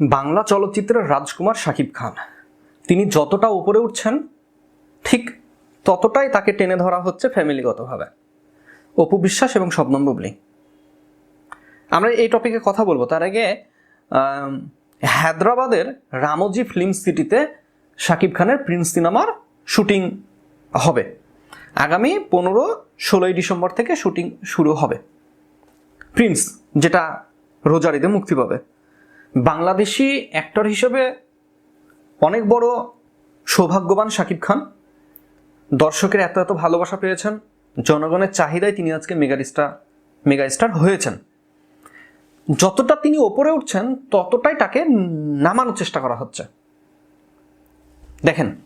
বাংলা চলচ্চিত্রের রাজকুমার শাকিব খান। তিনি যতটা উপরে উঠছেন, ঠিক ততটাই তাকে টেনে ধরা হচ্ছে ফ্যামিলিগতভাবে। অপু বিশ্বাস এবং শবনম বুবলি। আমরা এই টপিকে কথা বলব। তার আগে হায়দ্রাবাদের রামোজি ফিল্ম সিটিতে শাকিব খানের প্রিন্স সিনেমার শুটিং হবে। আগামী পনেরো, ষোলোই ডিসেম্বর থেকে শুটিং শুরু হবে। প্রিন্স, যেটা রোজারিতে মুক্তি পাবে। বাংলাদেশি অ্যাক্টর হিসেবে অনেক বড় সৌভাগ্যবান শাকিব খান। দর্শকের এত এত ভালোবাসা পেয়েছেন, জনগণের চাহিদায় তিনি আজকে মেগাস্টার মেগাস্টার হয়েছেন। যতটা তিনি ওপরে উঠছেন, ততটাই তাকে নামানোর চেষ্টা করা হচ্ছে। দেখেন,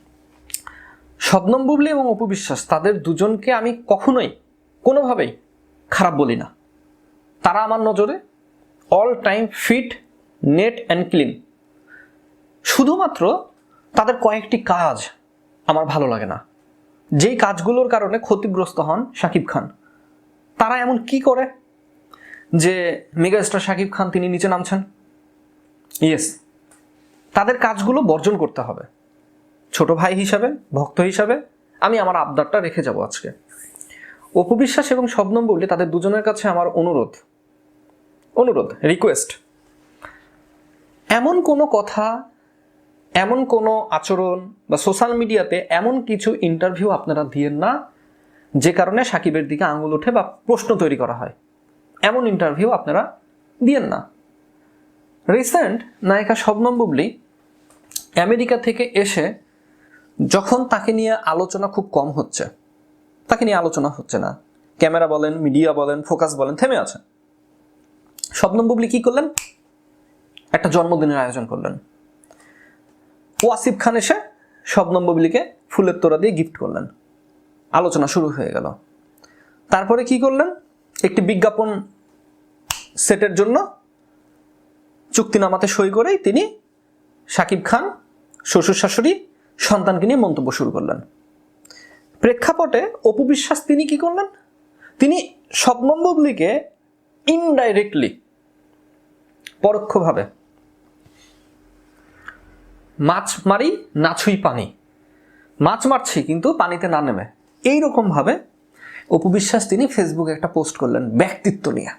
শবনম বুবলি এবং অপু বিশ্বাস, তাদের দুজনকে আমি কখনোই, কোনোভাবেই খারাপ বলি না। তারা আমার নজরে all time fit neat and clean. শুধুমাত্র তাদের কয়েকটি কাজ আমার ভালো লাগে না। যেই কাজগুলোর কারণে ক্ষতিগ্রস্ত হন শাকিব খান। তারা এমন কি করে যে মেগাস্টার শাকিব খান তিনি নিচে নামছেন? ইয়েস, তাদের কাজগুলো বর্জন করতে হবে। ছোট ভাই হিসাবে, ভক্ত হিসাবে আমি আমার আবদারটা রেখে যাব আজকে। অপবিশ্বাস এবং শবনম বললে তাদের দুজনের কাছে আমার অনুরোধ। অনুরোধ রিকোয়েস্ট এমন কোনো কথা, এমন কোনো আচরণ বা সোশ্যাল মিডিয়াতে এমন কিছু ইন্টারভিউ আপনারা দিয়েন না, যে কারণে সাকিবের দিকে আঙুল ওঠে বা প্রশ্ন তৈরি করা হয়। এমন ইন্টারভিউ আপনারা দিয়েন না। রিসেন্ট নায়িকা শবনম বুবলি আমেরিকা থেকে এসে যখন তাকে নিয়ে আলোচনা খুব কম হচ্ছে, তাকে নিয়ে আলোচনা হচ্ছে না। ক্যামেরা বলেন, মিডিয়া বলেন ফোকাস বলেন, থেমে আছে। শবনম বুবলি কি করলেন? একটা জন্মদিনের আয়োজন করলেন। ওয়াসিফ খান এসে শবনম বুবলিকে ফুলের তোড়া দিয়ে গিফট করলেন। আলোচনা শুরু হয়ে গেল। তারপরে কি করলেন? একটি বিজ্ঞাপন সেটের জন্য চুক্তিনামাতে সই করেই তিনি শাকিব খান, শ্বশুর শাশুড়ি, সন্তানকে নিয়ে মন্তব্য শুরু করলেন। প্রেক্ষাপটে অপু বিশ্বাস তিনি কি করলেন? তিনি শবনম বুবলিকে ইনডাইরেক্টলি পরোক্ষভাবে মাছ মারি, না নাছুই পানি। মাছ মারছি, কিন্তু পানিতে না নেমে। এইরকম ভাবে অপবিশ্বাস তিনি ফেসবুকে একটা পোস্ট করলেন ব্যক্তিত্ব নিয়ে।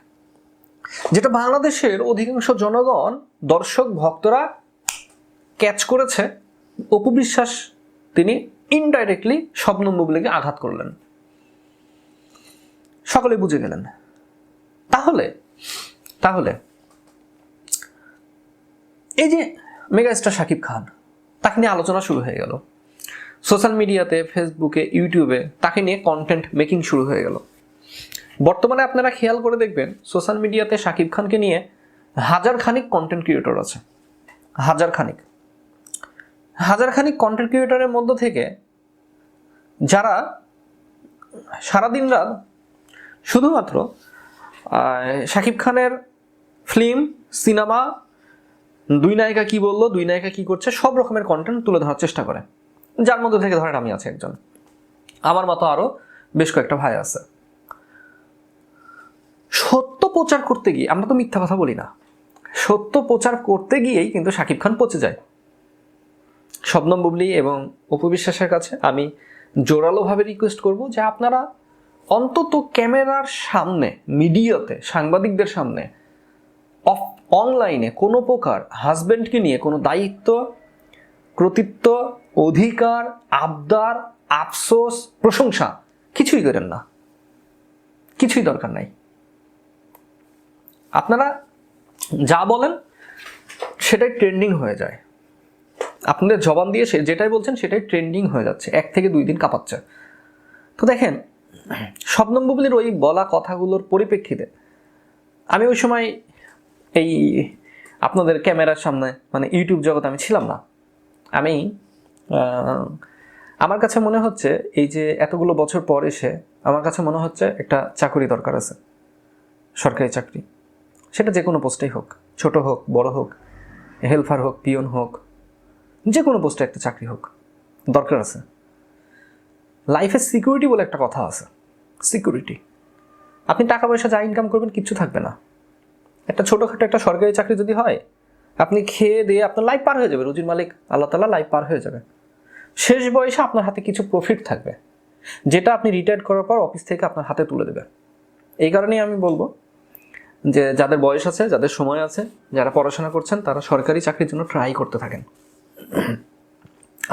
যেটা বাংলাদেশের অধিকাংশ জনগণ, দর্শক, ভক্তরা ক্যাচ করেছে। অপবিশ্বাস তিনি ইনডাইরেক্টলি স্বপ্ন বুবলিকে আঘাত করলেন। সকলে বুঝে গেলেন। তাহলে তাহলে, এই যে মেগাস্টার শাকিব খান, তাকে নিয়ে আলোচনা শুরু হয়ে গেল। সোশ্যাল মিডিয়াতে, ফেসবুকে, ইউটিউবে তাকে নিয়ে কন্টেন্ট মেকিং শুরু হয়ে গেল। বর্তমানে আপনারা খেয়াল করে দেখবেন, সোশ্যাল মিডিয়াতে শাকিব খানকে নিয়ে হাজার খানিক কন্টেন্ট ক্রিয়েটর আছে। হাজার খানিক। হাজার খানিক কন্টেন্ট ক্রিয়েটরের মধ্য থেকে যারা সারাদিন রাত শুধুমাত্র শাকিব খানের ফিল্ম সিনেমা দুই নায়িকা কি বলল, দুই নায়িকা কি করছে, সব রকমের কন্টেন্ট তুলে ধরার চেষ্টা করে। যার মধ্যে থেকে ধরেন আমি আছি একজন। আমার মতো আরও বেশ কয়েকটা ভাই আছে। সত্য প্রচার করতে গিয়ে, আমরা তো মিথ্যা কথা বলি না। সত্য প্রচার করতে গিয়েই কিন্তু শাকিব খান পচে যায়। শবনম বুবলি এবং উপবিশ্বাসের কাছে আমি জোরালোভাবে রিকোয়েস্ট করব যে আপনারা অন্তত ক্যামেরার সামনে, মিডিয়াতে, সাংবাদিকদের সামনে অনলাইনে কোনো প্রকার হাজব্যান্ডকে নিয়ে কোনো দায়িত্ব কর্তৃত্ব অধিকার, আবদার, আফসোস, প্রশংসা কিছুই করেন না। কিছুই দরকার নাই। আপনারা যা বলেন, সেটাই ট্রেন্ডিং হয়ে যায়। আপনাদের জবান দিয়ে সে যেটাই বলছেন, সেটাই ট্রেন্ডিং হয়ে যাচ্ছে। এক থেকে দুই দিন কাঁপাচ্ছে। তো দেখেন শবনম ওই বলা কথাগুলোর পরিপ্রেক্ষিতে আমি ওই সময় এই আপনাদের ক্যামেরার সামনে মানে ইউটিউব জগতে আমি ছিলাম না। আমি আমার কাছে মনে হচ্ছে এই যে এতগুলো বছর পর এসে আমার কাছে মনে হচ্ছে একটা চাকরি দরকার আছে, সরকারি চাকরি। সেটা যে কোনো পোস্টেই হোক, ছোট হোক, বড় হোক, হেল্পার হোক, পিয়ন হোক, যে কোনো পোস্টে একটা চাকরি হোক, দরকার আছে। লাইফে সিকিউরিটি বলে একটা কথা আছে, সিকিউরিটি। আপনি টাকা পয়সা যা ইনকাম করবেন, কিচ্ছু থাকবে না। একটা ছোটোখাটো একটা সরকারি চাকরি যদি হয়, আপনি খেয়ে দিয়ে আপনার লাইফ পার হয়ে যাবে, রুজির মালিক, আল্লাহ তালা লাইফ পার হয়ে যাবে। শেষ বয়সে আপনার হাতে কিছু প্রফিট থাকবে, যেটা আপনি রিটায়ার করার পর অফিস থেকে আপনার হাতে তুলে দেবে এই কারণেই আমি বলব যে যাদের বয়স আছে, যাদের সময় আছে, যারা পড়াশোনা করছেন, তারা সরকারি চাকরির জন্য ট্রাই করতে থাকেন।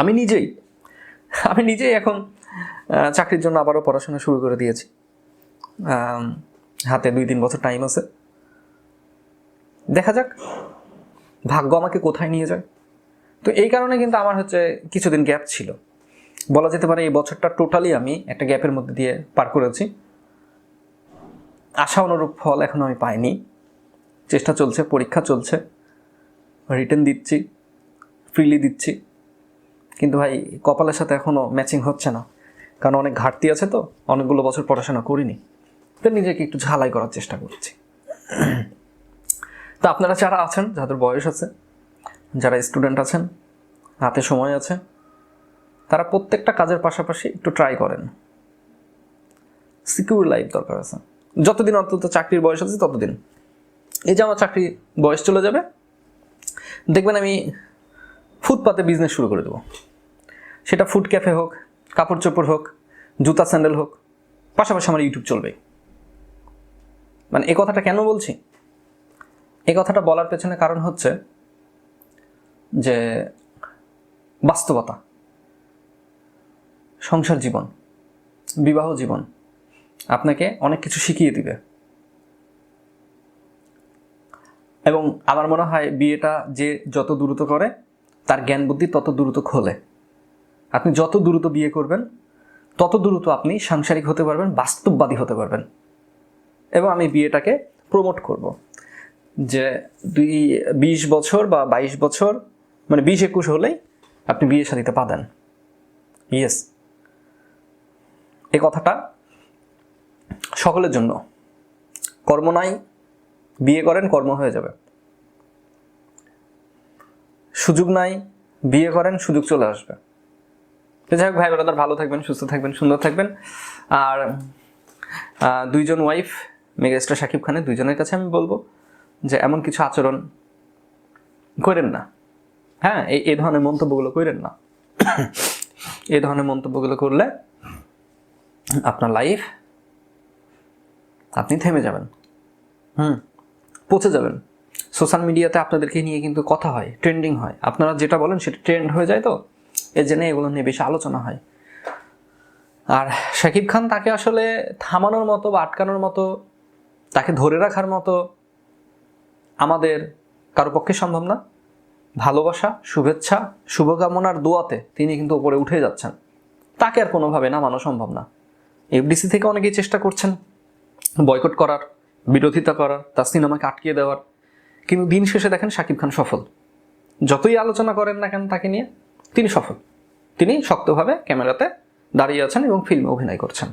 আমি নিজেই আমি নিজেই এখন চাকরির জন্য আবারও পড়াশোনা শুরু করে দিয়েছি। হাতে দুই তিন বছর টাইম আছে। দেখা যাক। ভাগ্য আমাকে কোথায় নিয়ে যায়। তো এই কারণে কিন্তু আমার হচ্ছে কিছুদিন গ্যাপ ছিল। বলা যেতে পারে এই বছরটা টোটালি আমি একটা গ্যাপের মধ্যে দিয়ে পার করেছি। আশা অনুরূপ ফল এখনও আমি পাইনি। চেষ্টা চলছে, পরীক্ষা চলছে। রিটার্ন দিচ্ছি, ফ্রিলি দিচ্ছি। কিন্তু ভাই, কপালের সাথে এখনও ম্যাচিং হচ্ছে না। কারণ অনেক ঘাটতি আছে তো, অনেকগুলো বছর পড়াশোনা করিনি। তো নিজেকে একটু ঝালাই করার চেষ্টা করছি। তো আপনারা যারা আছেন, যাদের বয়স আছে, যারা স্টুডেন্ট আছেন, হাতে সময় আছে, তারা প্রত্যেকটা কাজের পাশাপাশি একটু ট্রাই করেন। সিকিউর লাইফ দরকার আছে। যতদিন অন্তত চাকরির বয়স আছে, ততদিন। এই যে আমার চাকরি বয়স চলে যাবে, দেখবেন আমি ফুটপাতে বিজনেস শুরু করে দেবো। সেটা ফুড ক্যাফে হোক, কাপড় চোপড় হোক, জুতা স্যান্ডেল হোক, পাশাপাশি আমার ইউটিউব চলবে। মানে এ কথাটা কেন বলছি? এই কথাটা বলার পেছনে কারণ হচ্ছে যে বাস্তবতা, সংসার জীবন, বিবাহ জীবন আপনাকে অনেক কিছু শিখিয়ে দিবে। এবং আমার মনে হয় বিয়েটা যে যত দ্রুত করে, তার জ্ঞান বুদ্ধি তত দ্রুত খোলে। আপনি যত দ্রুত বিয়ে করবেন, তত দ্রুত আপনি সাংসারিক হতে পারবেন, বাস্তববাদী হতে পারবেন। এবং আমি বিয়েটাকে প্রমোট করব। যে দুই, বিশ বছর বা বাইশ বছর মানে বিশ একুশ হলেই আপনি বিয়ে শাদিতে পাবেন। ইয়েস এ কথাটা সকলের জন্য। কর্ম নাই, বিয়ে করেন, কর্ম হয়ে যাবে। সুযোগ নাই, বিয়ে করেন, সুযোগ চলে আসবে। তো যাই হোক, ভাই ব্রাদার, ভালো থাকবেন, সুস্থ থাকবেন, সুন্দর থাকবেন। আর দুইজন ওয়াইফ মেগাস্টার শাকিব খানের, দুইজনের কাছে আমি বলব যে এমন কিছু আচরণ করেন না। হ্যাঁ এই এই ধরনের মন্তব্যগুলো করেন না। এই ধরনের মন্তব্যগুলো করলে আপনার লাইফ আপনি থেমে যাবেন। হুম, পচে যাবেন। সোশ্যাল মিডিয়াতে আপনাদেরকে নিয়ে কিন্তু কথা হয় ট্রেন্ডিং হয়। আপনারা যেটা বলেন সেটা ট্রেন্ড হয়ে যায় তো। এর জন্য এগুলো নিয়ে বেশি আলোচনা হয়। আর শাকিব খান তাকে আসলে থামানোর মতো বা আটকানোর মতো, তাকে ধরে রাখার মতো আমাদের কারও পক্ষে সম্ভব না। ভালোবাসা, শুভেচ্ছা, শুভকামনার দোয়াতে তিনি কিন্তু উপরে উঠে যাচ্ছেন। তাকে আর কোনোভাবে নামানো সম্ভব না। এফডিসি থেকে অনেকেই চেষ্টা করছেন বয়কট করার, বিরোধিতা করার, তার সিনেমাকে আটকিয়ে দেওয়ার। কিন্তু দিন শেষে দেখেন শাকিব খান সফল। যতই আলোচনা করেন না কেন তাকে নিয়ে তিনি সফল। তিনি শক্তভাবে ক্যামেরাতে দাঁড়িয়ে আছেন এবং ফিল্মে অভিনয় করছেন।